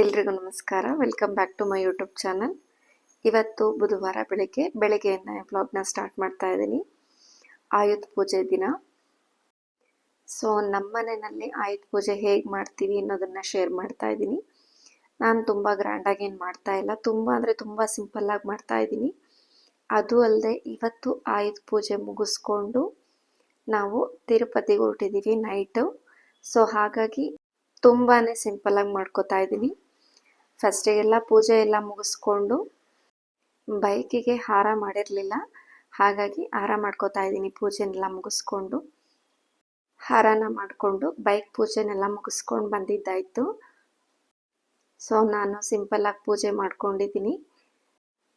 ಎಲ್ರಿಗೂ ನಮಸ್ಕಾರ. Welcome back to my YouTube channel ಇವತ್ತು ಬುಧವಾರ ಬೆಳಗ್ಗೆ, ಬೆಳಗ್ಗೆಯಿಂದ ವ್ಲಾಗ್ನ ಸ್ಟಾರ್ಟ್ ಮಾಡ್ತಾ ಇದ್ದೀನಿ. ಆಯುಧ ಪೂಜೆ ದಿನ. ಸೊ ನಮ್ಮ ಮನೆಯಲ್ಲಿ ಆಯುಧ ಪೂಜೆ ಹೇಗೆ ಮಾಡ್ತೀವಿ ಅನ್ನೋದನ್ನು ಶೇರ್ ಮಾಡ್ತಾ ಇದ್ದೀನಿ. ನಾನು ತುಂಬ ಗ್ರ್ಯಾಂಡಾಗಿ ಏನು ಮಾಡ್ತಾ ಇಲ್ಲ. ತುಂಬ ಅಂದರೆ ತುಂಬ ಸಿಂಪಲ್ಲಾಗಿ ಮಾಡ್ತಾ ಇದ್ದೀನಿ. ಅದು ಅಲ್ಲದೆ ಇವತ್ತು ಆಯುಧ ಪೂಜೆ ಮುಗಿಸ್ಕೊಂಡು ನಾವು ತಿರುಪತಿಗೆ ಹೊರಟಿದ್ದೀವಿ ನೈಟು ಸೊ ಹಾಗಾಗಿ ತುಂಬಾ ಸಿಂಪಲ್ಲಾಗಿ ಮಾಡ್ಕೋತಾ ಇದ್ದೀನಿ. ಫಸ್ಟಿಗೆಲ್ಲ ಪೂಜೆ ಎಲ್ಲ ಮುಗಿಸ್ಕೊಂಡು ಬೈಕಿಗೆ ಹಾರ ಮಾಡಿರಲಿಲ್ಲ. ಹಾಗಾಗಿ ಹಾರ ಮಾಡ್ಕೋತಾ ಇದ್ದೀನಿ, ಪೂಜೆನೆಲ್ಲ ಮುಗಿಸ್ಕೊಂಡು. ಹಾರನ ಮಾಡಿಕೊಂಡು ಬೈಕ್ ಪೂಜೆನೆಲ್ಲ ಮುಗಿಸ್ಕೊಂಡು ಬಂದಿದ್ದಾಯಿತು. ಸೊ ನಾನು ಸಿಂಪಲ್ಲಾಗಿ ಪೂಜೆ ಮಾಡ್ಕೊಂಡಿದ್ದೀನಿ.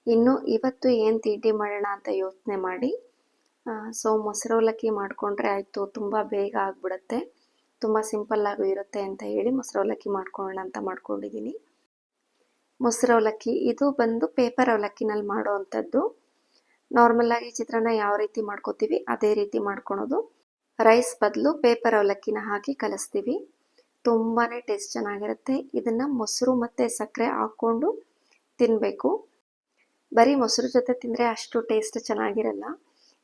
ಇನ್ನು ಇವತ್ತು ಏನು ತಿಂಡಿ ಮಾಡೋಣ ಅಂತ ಯೋಚನೆ ಮಾಡಿ ಸೊ ಮೊಸರವಲಕ್ಕಿ ಮಾಡಿಕೊಂಡ್ರೆ ಆಯಿತು, ತುಂಬ ಬೇಗ ಆಗಿಬಿಡುತ್ತೆ. ತುಂಬ ಸಿಂಪಲ್ಲಾಗೂ ಇರುತ್ತೆ ಅಂತ ಹೇಳಿ ಮೊಸರು ಅವಲಕ್ಕಿ ಮಾಡ್ಕೊಳ್ಳೋಣ ಅಂತ ಮಾಡ್ಕೊಂಡಿದ್ದೀನಿ. ಮೊಸರು ಅವಲಕ್ಕಿ, ಇದು ಬಂದು ಪೇಪರ್ ಅವಲಕ್ಕಿನಲ್ಲಿ ಮಾಡೋ ಅಂಥದ್ದು ನಾರ್ಮಲಾಗಿ ಚಿತ್ರಾನ್ನ ಯಾವ ರೀತಿ ಮಾಡ್ಕೋತೀವಿ, ಅದೇ ರೀತಿ ಮಾಡ್ಕೊಳೋದು. ರೈಸ್ ಬದಲು ಪೇಪರ್ ಅವಲಕ್ಕಿನ ಹಾಕಿ ಕಲಿಸ್ತೀವಿ. ತುಂಬಾ ಟೇಸ್ಟ್ ಚೆನ್ನಾಗಿರುತ್ತೆ. ಇದನ್ನು ಮೊಸರು ಮತ್ತು ಸಕ್ಕರೆ ಹಾಕ್ಕೊಂಡು ತಿನ್ನಬೇಕು ಬರೀ ಮೊಸರು ಜೊತೆ ತಿಂದರೆ ಅಷ್ಟು ಟೇಸ್ಟ್ ಚೆನ್ನಾಗಿರಲ್ಲ.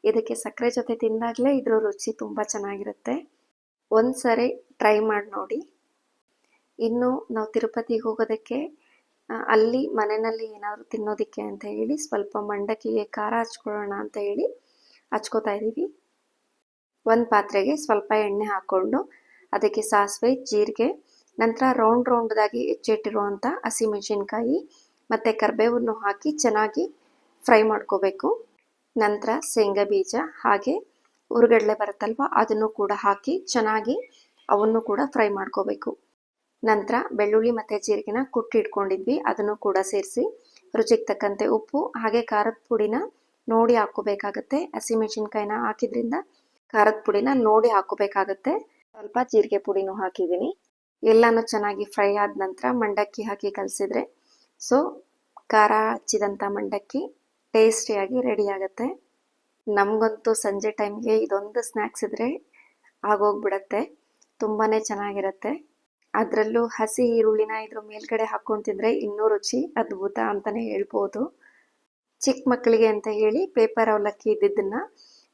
ಇದಕ್ಕೆ ಸಕ್ಕರೆ ಜೊತೆ ತಿಂದಾಗಲೇ ಇದರ ರುಚಿ ತುಂಬ ಚೆನ್ನಾಗಿರುತ್ತೆ. ಒಂದು ಸರಿ ಟ್ರೈ ಮಾಡಿ ನೋಡಿ. ಇನ್ನು ನಾವು ತಿರುಪತಿಗೆ ಹೋಗೋದಕ್ಕೆ ಅಲ್ಲಿ ಮನೆಯಲ್ಲಿ ಏನಾದರೂ ತಿನ್ನೋದಕ್ಕೆ ಅಂತ ಹೇಳಿ, ಸ್ವಲ್ಪ ಮಂಡಕ್ಕಿಗೆ ಖಾರ ಹಚ್ಕೊಳ್ಳೋಣ ಅಂತ ಹೇಳಿ ಹಚ್ಕೋತಾ ಇದ್ದೀವಿ ಒಂದು ಪಾತ್ರೆಗೆ ಸ್ವಲ್ಪ ಎಣ್ಣೆ ಹಾಕ್ಕೊಂಡು ಅದಕ್ಕೆ ಸಾಸಿವೆ, ಜೀರಿಗೆ, ನಂತರ ರೌಂಡ್ ರೌಂಡ್ದಾಗಿ ಹೆಚ್ಚಿಟ್ಟಿರುವಂಥ ಹಸಿಮೆಣಸಿನ್ಕಾಯಿ ಮತ್ತು ಕರಿಬೇವನ್ನು ಹಾಕಿ ಚೆನ್ನಾಗಿ ಫ್ರೈ ಮಾಡ್ಕೋಬೇಕು. ನಂತರ ಶೇಂಗಾ ಬೀಜ ಹಾಗೆ ಉರುಗಡ್ಲೆ ಬರುತ್ತಲ್ವ, ಅದನ್ನು ಕೂಡ ಹಾಕಿ ಚೆನ್ನಾಗಿ ಅವನ್ನು ಕೂಡ ಫ್ರೈ ಮಾಡ್ಕೋಬೇಕು. ನಂತರ ಬೆಳ್ಳುಳ್ಳಿ ಮತ್ತು ಜೀರಿಗೆನ ಕುಟ್ಟಿಟ್ಕೊಂಡಿದ್ವಿ ಅದನ್ನು ಕೂಡ ಸೇರಿಸಿ. ರುಚಿಗೆ ತಕ್ಕಂತೆ ಉಪ್ಪು, ಹಾಗೆ ಖಾರದ ಪುಡಿನ ನೋಡಿ ಹಾಕೋಬೇಕಾಗತ್ತೆ ಹಸಿಮೆಣಸಿನ್ಕಾಯಿನ ಹಾಕಿದ್ರಿಂದ ಖಾರದ ಪುಡಿನ ನೋಡಿ ಹಾಕೋಬೇಕಾಗತ್ತೆ ಸ್ವಲ್ಪ ಜೀರಿಗೆ ಪುಡಿನೂ ಹಾಕಿದ್ದೀನಿ. ಎಲ್ಲನೂ ಚೆನ್ನಾಗಿ ಫ್ರೈ ಆದ ನಂತರ ಮಂಡಕ್ಕಿ ಹಾಕಿ ಕಲಸಿದ್ರೆ, ಸೊ ಖಾರ ಹಚ್ಚಿದಂಥ ಮಂಡಕ್ಕಿ ಟೇಸ್ಟಿಯಾಗಿ ರೆಡಿ ಆಗುತ್ತೆ. ನಮಗಂತೂ ಸಂಜೆ ಟೈಮ್ಗೆ ಇದೊಂದು ಸ್ನ್ಯಾಕ್ಸ್ ಇದ್ದರೆ ಆಗೋಗ್ಬಿಡತ್ತೆ. ತುಂಬಾ ಚೆನ್ನಾಗಿರುತ್ತೆ. ಅದರಲ್ಲೂ ಹಸಿ ಈರುಳ್ಳಿನ ಇದ್ರ ಮೇಲ್ಗಡೆ ಹಾಕ್ಕೊಂಡು ತಿಂದರೆ ಇನ್ನೂ ರುಚಿ, ಅದ್ಭುತ ಅಂತಲೇ ಹೇಳ್ಬೋದು. ಚಿಕ್ಕ ಮಕ್ಕಳಿಗೆ ಅಂತ ಹೇಳಿ ಪೇಪರ್ ಅವಲಕ್ಕಿ ಇದ್ದಿದ್ದನ್ನು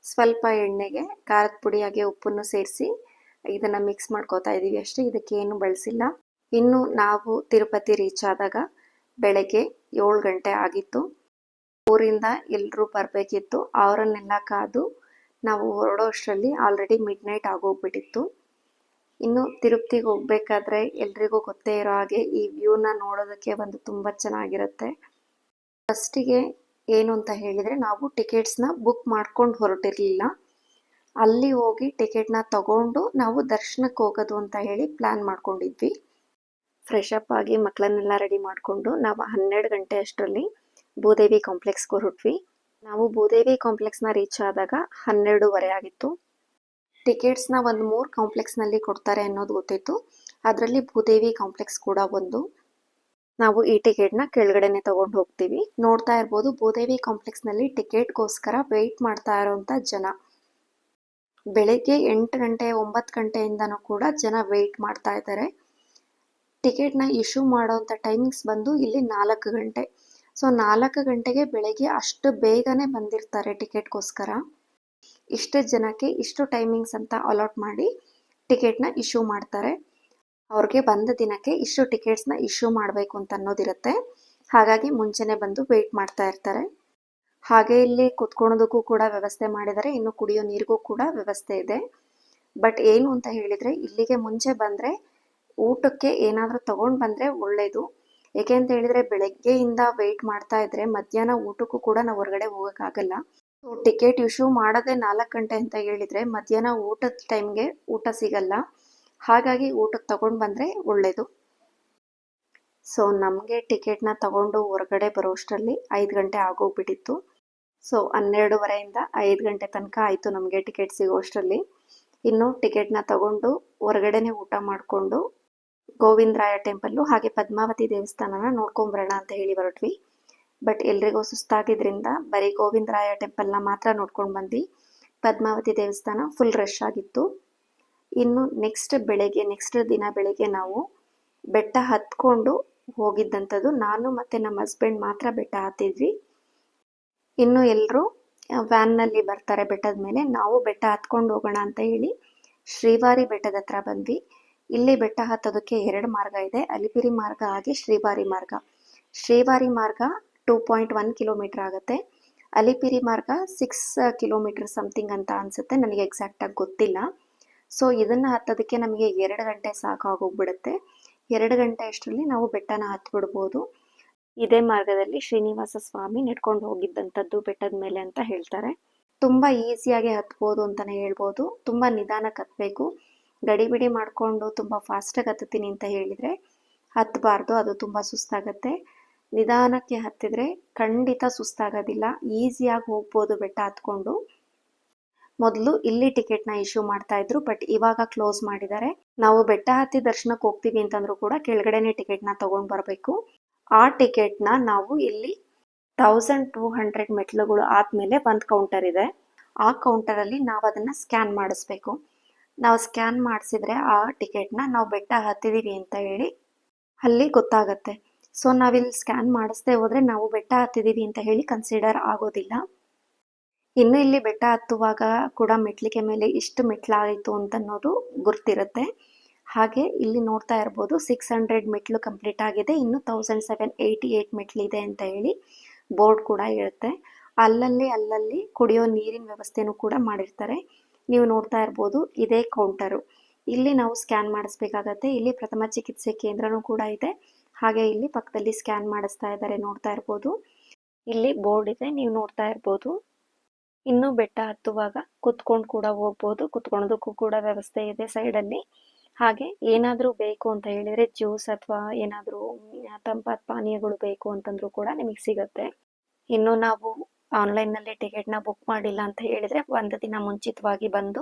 ಸ್ವಲ್ಪ ಎಣ್ಣೆಗೆ, ಖಾರದ ಪುಡಿ ಹಾಗೆ ಉಪ್ಪನ್ನು ಸೇರಿಸಿ ಇದನ್ನು ಮಿಕ್ಸ್ ಮಾಡ್ಕೋತಾ ಇದ್ದೀವಿ ಅಷ್ಟೇ ಇದಕ್ಕೆ ಏನು ಬಳಸಿಲ್ಲ. ಇನ್ನು ನಾವು ತಿರುಪತಿ ರೀಚ್ ಆದಾಗ ಬೆಳಗ್ಗೆ ಏಳು ಗಂಟೆ ಆಗಿತ್ತು. ಊರಿಂದ ಎಲ್ಲರೂ ಬರಬೇಕಿತ್ತು. ಅವರನ್ನೆಲ್ಲ ಕಾದು ನಾವು ಹೊರಡೋ ಅಷ್ಟರಲ್ಲಿ ಆಲ್ರೆಡಿ ಮಿಡ್ ನೈಟ್ ಆಗೋಗ್ಬಿಟ್ಟಿತ್ತು. ಇನ್ನು ತಿರುಪ್ತಿಗೆ ಹೋಗ್ಬೇಕಾದ್ರೆ ಎಲ್ರಿಗೂ ಗೊತ್ತೇ ಇರೋ ಹಾಗೆ ಈ ವ್ಯೂನ ನೋಡೋದಕ್ಕೆ ಒಂದು ತುಂಬ ಚೆನ್ನಾಗಿರುತ್ತೆ. ಫಸ್ಟಿಗೆ ಏನು ಅಂತ ಹೇಳಿದರೆ ನಾವು ಟಿಕೆಟ್ಸ್ನ ಬುಕ್ ಮಾಡ್ಕೊಂಡು ಹೊರಟಿರಲಿಲ್ಲ. ಅಲ್ಲಿ ಹೋಗಿ ಟಿಕೆಟ್ನ ತಗೊಂಡು ನಾವು ದರ್ಶನಕ್ಕೆ ಹೋಗೋದು ಅಂತ ಹೇಳಿ ಪ್ಲ್ಯಾನ್ ಮಾಡ್ಕೊಂಡಿದ್ವಿ. ಫ್ರೆಶ್ ಅಪ್ ಆಗಿ ಮಕ್ಕಳನ್ನೆಲ್ಲ ರೆಡಿ ಮಾಡಿಕೊಂಡು ನಾವು ಹನ್ನೆರಡು ಗಂಟೆ ಅಷ್ಟರಲ್ಲಿ ಭೂದೇವಿ ಕಾಂಪ್ಲೆಕ್ಸ್ಗೆ ಹೊರಟ್ವಿ. ನಾವು ಭೂದೇವಿ ಕಾಂಪ್ಲೆಕ್ಸ್ನ ರೀಚ್ ಆದಾಗ ಹನ್ನೆರಡೂವರೆ ಆಗಿತ್ತು. ಟಿಕೆಟ್ಸ್ನ ಒಂದು ಮೂರು ಕಾಂಪ್ಲೆಕ್ಸ್ನಲ್ಲಿ ಕೊಡ್ತಾರೆ ಅನ್ನೋದು ಗೊತ್ತಿತ್ತು. ಅದರಲ್ಲಿ ಭೂದೇವಿ ಕಾಂಪ್ಲೆಕ್ಸ್ ಕೂಡ ಒಂದು. ನಾವು ಈ ಟಿಕೆಟ್ನ ಕೆಳಗಡೆನೆ ತಗೊಂಡು ಹೋಗ್ತೀವಿ. ನೋಡ್ತಾ ಇರ್ಬೋದು ಭೂದೇವಿ ಕಾಂಪ್ಲೆಕ್ಸ್ನಲ್ಲಿ ಟಿಕೆಟ್ಗೋಸ್ಕರ ವೆಯ್ಟ್ ಮಾಡ್ತಾ ಇರೋಂಥ ಜನ. ಬೆಳಗ್ಗೆ ಎಂಟು ಗಂಟೆ, ಒಂಬತ್ತು ಗಂಟೆಯಿಂದನೂ ಕೂಡ ಜನ ವೆಯ್ಟ್ ಮಾಡ್ತಾ ಇದ್ದಾರೆ. ಟಿಕೆಟ್ನ ಇಶ್ಯೂ ಮಾಡೋವಂಥ ಟೈಮಿಂಗ್ಸ್ ಬಂದು ಇಲ್ಲಿ ನಾಲ್ಕು ಗಂಟೆ. ಸೊ ನಾಲ್ಕು ಗಂಟೆಗೆ ಬೆಳಗ್ಗೆ ಅಷ್ಟು ಬೇಗನೆ ಬಂದಿರ್ತಾರೆ ಟಿಕೆಟ್ಗೋಸ್ಕರ. ಇಷ್ಟು ಜನಕ್ಕೆ ಇಷ್ಟು ಟೈಮಿಂಗ್ಸ್ ಅಂತ ಅಲಾಟ್ ಮಾಡಿ ಟಿಕೆಟ್ನ ಇಶ್ಯೂ ಮಾಡ್ತಾರೆ. ಅವ್ರಿಗೆ ಬಂದ ದಿನಕ್ಕೆ ಇಷ್ಟು ಟಿಕೆಟ್ಸ್ನ ಇಶ್ಯೂ ಮಾಡಬೇಕು ಅಂತ ಅನ್ನೋದಿರುತ್ತೆ. ಹಾಗಾಗಿ ಮುಂಚೆನೆ ಬಂದು ವೆಯ್ಟ್ ಮಾಡ್ತಾ ಇರ್ತಾರೆ. ಹಾಗೆ ಇಲ್ಲಿ ಕುತ್ಕೊಳೋದಕ್ಕೂ ಕೂಡ ವ್ಯವಸ್ಥೆ ಮಾಡಿದರೆ ಇನ್ನು ಕುಡಿಯೋ ನೀರಿಗೂ ಕೂಡ ವ್ಯವಸ್ಥೆ ಇದೆ. ಬಟ್ ಏನು ಅಂತ ಹೇಳಿದರೆ ಇಲ್ಲಿಗೆ ಮುಂಚೆ ಬಂದರೆ ಊಟಕ್ಕೆ ಏನಾದರೂ ತಗೊಂಡು ಬಂದರೆ ಒಳ್ಳೆಯದು ಏಕೆ ಅಂತ ಹೇಳಿದ್ರೆ ಬೆಳಗ್ಗೆಯಿಂದ ವೆಯ್ಟ್ ಮಾಡ್ತಾ ಇದ್ರೆ ಮಧ್ಯಾಹ್ನ ಊಟಕ್ಕೂ ಕೂಡ ನಾವು ಹೊರಗಡೆ ಹೋಗೋಕ್ಕಾಗಲ್ಲ ಸೊ ಟಿಕೆಟ್ ಇಶ್ಯೂ ಮಾಡೋದೇ ನಾಲ್ಕು ಗಂಟೆ ಅಂತ ಹೇಳಿದರೆ ಮಧ್ಯಾಹ್ನ ಊಟದ ಟೈಮ್ಗೆ ಊಟ ಸಿಗಲ್ಲ. ಹಾಗಾಗಿ ಊಟಕ್ಕೆ ತಗೊಂಡು ಬಂದರೆ ಒಳ್ಳೆಯದು ಸೊ ನಮಗೆ ಟಿಕೆಟ್ನ ತಗೊಂಡು ಹೊರಗಡೆ ಬರೋಷ್ಟರಲ್ಲಿ ಐದು ಗಂಟೆ ಆಗೋಗ್ಬಿಟ್ಟಿತ್ತು. ಸೊ ಹನ್ನೆರಡುವರೆಯಿಂದ ಐದು ಗಂಟೆ ತನಕ ಆಯಿತು ನಮಗೆ ಟಿಕೆಟ್ ಸಿಗೋಷ್ಟರಲ್ಲಿ. ಇನ್ನು ಟಿಕೆಟ್ನ ತಗೊಂಡು ಹೊರಗಡೆನೆ ಊಟ ಮಾಡಿಕೊಂಡು ಗೋವಿಂದರಾಯ ಟೆಂಪಲ್ಲು ಹಾಗೆ ಪದ್ಮಾವತಿ ದೇವಸ್ಥಾನನ ನೋಡ್ಕೊಂಬರೋಣ ಅಂತ ಹೇಳಿ ಹೊರಟ್ವಿ. ಬಟ್ ಎಲ್ರಿಗೂ ಸುಸ್ತಾಗಿದ್ದರಿಂದ ಬರೀ ಗೋವಿಂದರಾಯ ಟೆಂಪಲ್ನ ಮಾತ್ರ ನೋಡ್ಕೊಂಡು ಬಂದ್ವಿ. ಪದ್ಮಾವತಿ ದೇವಸ್ಥಾನ ಫುಲ್ ರಶ್ ಆಗಿತ್ತು. ಇನ್ನು ನೆಕ್ಸ್ಟ್ ಬೆಳಗ್ಗೆ ನೆಕ್ಸ್ಟ್ ದಿನ ಬೆಳಗ್ಗೆ ನಾವು ಬೆಟ್ಟ ಹತ್ಕೊಂಡು ಹೋಗಿದ್ದಂಥದ್ದು ನಾನು ಮತ್ತು ನಮ್ಮ ಹಸ್ಬೆಂಡ್ ಮಾತ್ರ ಬೆಟ್ಟ ಹತ್ತಿದ್ವಿ. ಇನ್ನು ಎಲ್ಲರೂ ವ್ಯಾನ್ನಲ್ಲಿ ಬರ್ತಾರೆ ಬೆಟ್ಟದ ಮೇಲೆ. ನಾವು ಬೆಟ್ಟ ಹತ್ಕೊಂಡು ಹೋಗೋಣ ಅಂತ ಹೇಳಿ ಶ್ರೀವಾರಿ ಬೆಟ್ಟದ ಹತ್ರ ಬಂದ್ವಿ. ಇಲ್ಲಿ ಬೆಟ್ಟ ಹತ್ತೋದಕ್ಕೆ ಎರಡು ಮಾರ್ಗ ಇದೆ. ಅಲಿಪಿರಿ ಮಾರ್ಗ ಹಾಗೆ ಶ್ರೀವಾರಿ ಮಾರ್ಗ. ಶ್ರೀವಾರಿ ಮಾರ್ಗ ಟೂ ಪಾಯಿಂಟ್ ಒನ್ ಕಿಲೋಮೀಟರ್ ಆಗುತ್ತೆ. ಅಲಿಪಿರಿ ಮಾರ್ಗ ಸಿಕ್ಸ್ ಕಿಲೋಮೀಟರ್ ಸಮಥಿಂಗ್ ಅಂತ ಅನಿಸುತ್ತೆ. ನನಗೆ ಎಕ್ಸಾಕ್ಟಾಗಿ ಗೊತ್ತಿಲ್ಲ. ಸೊ ಇದನ್ನು ಹತ್ತೋದಕ್ಕೆ ನಮಗೆ ಎರಡು ಗಂಟೆ ಸಾಕಾಗೋಗ್ಬಿಡುತ್ತೆ. ಎರಡು ಗಂಟೆ ಅಷ್ಟರಲ್ಲಿ ನಾವು ಬೆಟ್ಟನ ಹತ್ಬಿಡ್ಬೋದು. ಇದೇ ಮಾರ್ಗದಲ್ಲಿ ಶ್ರೀನಿವಾಸ ಸ್ವಾಮಿ ನೆಟ್ಕೊಂಡು ಹೋಗಿದ್ದಂಥದ್ದು ಬೆಟ್ಟದ ಮೇಲೆ ಅಂತ ಹೇಳ್ತಾರೆ. ತುಂಬ ಈಸಿಯಾಗಿ ಹತ್ಬೋದು ಅಂತಲೇ ಹೇಳ್ಬೋದು. ತುಂಬ ನಿಧಾನಕ್ಕೆ ಹತ್ತಬೇಕು ಗಡಿಬಿಡಿ ಮಾಡಿಕೊಂಡು ತುಂಬ ಫಾಸ್ಟಾಗಿ ಹತ್ತುತ್ತೀನಿ ಅಂತ ಹೇಳಿದರೆ ಹತ್ತಬಾರ್ದು ಅದು ತುಂಬ ಸುಸ್ತಾಗತ್ತೆ. ನಿಧಾನಕ್ಕೆ ಹತ್ತಿದ್ರೆ ಖಂಡಿತ ಸುಸ್ತಾಗೋದಿಲ್ಲ. ಈಸಿಯಾಗಿ ಹೋಗ್ಬೋದು ಬೆಟ್ಟ ಹತ್ಕೊಂಡು. ಮೊದಲು ಇಲ್ಲಿ ಟಿಕೆಟ್ನ ಇಶ್ಯೂ ಮಾಡ್ತಾ ಇದ್ರು ಬಟ್ ಇವಾಗ ಕ್ಲೋಸ್ ಮಾಡಿದ್ದಾರೆ. ನಾವು ಬೆಟ್ಟ ಹತ್ತಿ ದರ್ಶನಕ್ಕೆ ಹೋಗ್ತೀವಿ ಅಂತಂದ್ರೂ ಕೂಡ ಕೆಳಗಡೆನೆ ಟಿಕೆಟ್ನ ತಗೊಂಡು ಬರಬೇಕು. ಆ ಟಿಕೆಟ್ನ ನಾವು ಇಲ್ಲಿ ಥೌಸಂಡ್ ಟೂ ಹಂಡ್ರೆಡ್ ಮೆಟ್ಲುಗಳು ಆದಮೇಲೆ ಒಂದು ಕೌಂಟರ್ ಇದೆ. ಆ ಕೌಂಟರಲ್ಲಿ ನಾವು ಅದನ್ನು ಸ್ಕ್ಯಾನ್ ಮಾಡಿಸ್ಬೇಕು. ನಾವು ಸ್ಕ್ಯಾನ್ ಮಾಡಿಸಿದ್ರೆ ಆ ಟಿಕೆಟ್ನ ನಾವು ಬೆಟ್ಟ ಹತ್ತಿದ್ದೀವಿ ಅಂತ ಹೇಳಿ ಅಲ್ಲಿ ಗೊತ್ತಾಗತ್ತೆ. ಸೊ ನಾವಿಲ್ಲಿ ಸ್ಕ್ಯಾನ್ ಮಾಡಿಸ್ದೇ ಹೋದರೆ ನಾವು ಬೆಟ್ಟ ಹತ್ತಿದ್ದೀವಿ ಅಂತ ಹೇಳಿ ಕನ್ಸಿಡರ್ ಆಗೋದಿಲ್ಲ. ಇನ್ನು ಇಲ್ಲಿ ಬೆಟ್ಟ ಹತ್ತುವಾಗ ಕೂಡ ಮೆಟ್ಲಿಗೆ ಮೇಲೆ ಇಷ್ಟು ಮೆಟ್ಲಾಯಿತು ಅಂತ ಅನ್ನೋದು ಗುರ್ತಿರುತ್ತೆ. ಹಾಗೆ ಇಲ್ಲಿ ನೋಡ್ತಾ ಇರ್ಬೋದು ಸಿಕ್ಸ್ ಹಂಡ್ರೆಡ್ ಮೆಟ್ಲು ಕಂಪ್ಲೀಟ್ ಆಗಿದೆ. ಇನ್ನು ತೌಸಂಡ್ ಸೆವೆನ್ ಏಯ್ಟಿ ಏಯ್ಟ್ ಮೆಟ್ಲಿದೆ ಅಂತ ಹೇಳಿ ಬೋರ್ಡ್ ಕೂಡ ಇರುತ್ತೆ. ಅಲ್ಲಲ್ಲಿ ಅಲ್ಲಲ್ಲಿ ಕುಡಿಯೋ ನೀರಿನ ವ್ಯವಸ್ಥೆನೂ ಕೂಡ ಮಾಡಿರ್ತಾರೆ. ನೀವು ನೋಡ್ತಾ ಇರ್ಬೋದು, ಇದೇ ಕೌಂಟರು ಇಲ್ಲಿ ನಾವು ಸ್ಕ್ಯಾನ್ ಮಾಡಿಸ್ಬೇಕಾಗತ್ತೆ. ಇಲ್ಲಿ ಪ್ರಥಮ ಚಿಕಿತ್ಸೆ ಕೇಂದ್ರನೂ ಕೂಡ ಇದೆ. ಹಾಗೆ ಇಲ್ಲಿ ಪಕ್ಕದಲ್ಲಿ ಸ್ಕ್ಯಾನ್ ಮಾಡಿಸ್ತಾ ಇದ್ದಾರೆ, ನೋಡ್ತಾ ಇರ್ಬೋದು. ಇಲ್ಲಿ ಬೋರ್ಡ್ ಇದೆ, ನೀವು ನೋಡ್ತಾ ಇರ್ಬೋದು. ಇನ್ನು ಬೆಟ್ಟ ಹತ್ತುವಾಗ ಕುತ್ಕೊಂಡು ಕೂಡ ಹೋಗ್ಬೋದು. ಕುತ್ಕೊಳ್ಳೋದಕ್ಕೂ ಕೂಡ ವ್ಯವಸ್ಥೆ ಇದೆ ಸೈಡಲ್ಲಿ. ಹಾಗೆ ಏನಾದರೂ ಬೇಕು ಅಂತ ಹೇಳಿದರೆ ಜ್ಯೂಸ್ ಅಥವಾ ಏನಾದರೂ ತಂಪಾದ ಪಾನೀಯಗಳು ಬೇಕು ಅಂತಂದ್ರೂ ಕೂಡ ನಿಮಗೆ ಸಿಗುತ್ತೆ. ಇನ್ನು ನಾವು ಆನ್ಲೈನ್ನಲ್ಲಿ ಟಿಕೆಟ್ನ ಬುಕ್ ಮಾಡಿಲ್ಲ ಅಂತ ಹೇಳಿದರೆ ಒಂದು ದಿನ ಮುಂಚಿತವಾಗಿ ಬಂದು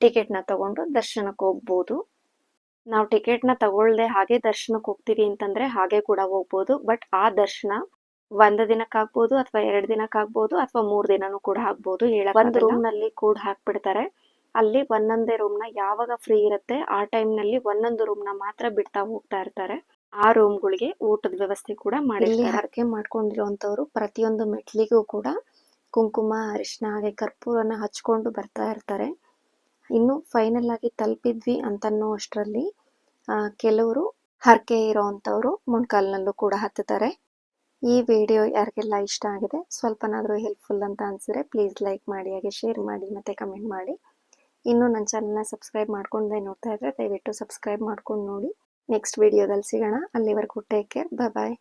ಟಿಕೆಟ್ನ ತಗೊಂಡು ದರ್ಶನಕ್ಕೆ ಹೋಗ್ಬೋದು. ನಾವು ಟಿಕೆಟ್ನ ತಗೊಳ್ಳದೆ ಹಾಗೆ ದರ್ಶನಕ್ಕೆ ಹೋಗ್ತೀವಿ ಅಂತಂದ್ರೆ ಹಾಗೆ ಕೂಡ ಹೋಗ್ಬೋದು. ಬಟ್ ಆ ದರ್ಶನ ಒಂದು ದಿನಕ್ಕಾಗ್ಬೋದು ಅಥವಾ ಎರಡು ದಿನಕ್ಕಾಗ್ಬೋದು ಅಥವಾ ಮೂರು ದಿನನೂ ಕೂಡ ಆಗ್ಬೋದು ಒಂದು ರೂಮ್ನಲ್ಲಿ ಕೂಡ ಹಾಕ್ಬಿಡ್ತಾರೆ. ಅಲ್ಲಿ ಒಂದೊಂದೇ ರೂಮ್ನ ಯಾವಾಗ ಫ್ರೀ ಇರುತ್ತೆ ಆ ಟೈಮ್ನಲ್ಲಿ ಒಂದೊಂದು ರೂಮ್ನ ಮಾತ್ರ ಬಿಡ್ತಾ ಹೋಗ್ತಾ ಇರ್ತಾರೆ. ಆ ರೂಮ್ಗಳಿಗೆ ಊಟದ ವ್ಯವಸ್ಥೆ ಕೂಡ ಮಾಡಿ ಹರಕೆ ಮಾಡ್ಕೊಂಡಿರುವಂಥವ್ರು ಪ್ರತಿಯೊಂದು ಮೆಟ್ಲಿಗೂ ಕೂಡ ಕುಂಕುಮ ಅರಿಶಿನ ಹಾಗೆ ಕರ್ಪೂರನ ಹಚ್ಕೊಂಡು ಬರ್ತಾ ಇರ್ತಾರೆ. ಇನ್ನು ಫೈನಲ್ ಆಗಿ ತಲುಪಿದ್ವಿ ಅಂತನ್ನೋ ಅಷ್ಟರಲ್ಲಿ ಕೆಲವರು ಹರಕೆ ಇರೋವಂಥವ್ರು ಮೊಣ್ಕಾಲ್ನಲ್ಲೂ ಕೂಡ ಹತ್ತುತ್ತಾರೆ. ಈ ವಿಡಿಯೋ ಯಾರಿಗೆಲ್ಲ ಇಷ್ಟ ಆಗಿದೆ ಸ್ವಲ್ಪನಾದರೂ ಹೆಲ್ಪ್ಫುಲ್ ಅಂತ ಅನಿಸಿದ್ರೆ ಪ್ಲೀಸ್ ಲೈಕ್ ಮಾಡಿ ಹಾಗೆ ಶೇರ್ ಮಾಡಿ ಮತ್ತು ಕಮೆಂಟ್ ಮಾಡಿ. ಇನ್ನೂ ನನ್ನ ಚಾನಲ್ನ ಸಬ್ಸ್ಕ್ರೈಬ್ ಮಾಡ್ಕೊಂಡೇ ನೋಡ್ತಾ ಇದ್ರೆ ದಯವಿಟ್ಟು ಸಬ್ಸ್ಕ್ರೈಬ್ ಮಾಡ್ಕೊಂಡು ನೋಡಿ. ನೆಕ್ಸ್ಟ್ ವಿಡಿಯೋದಲ್ಲಿ ಸಿಗೋಣ. ಅಲ್ಲಿವರೆಗೂ ಟೇಕ್ ಕೇರ್ ಬಾಯ್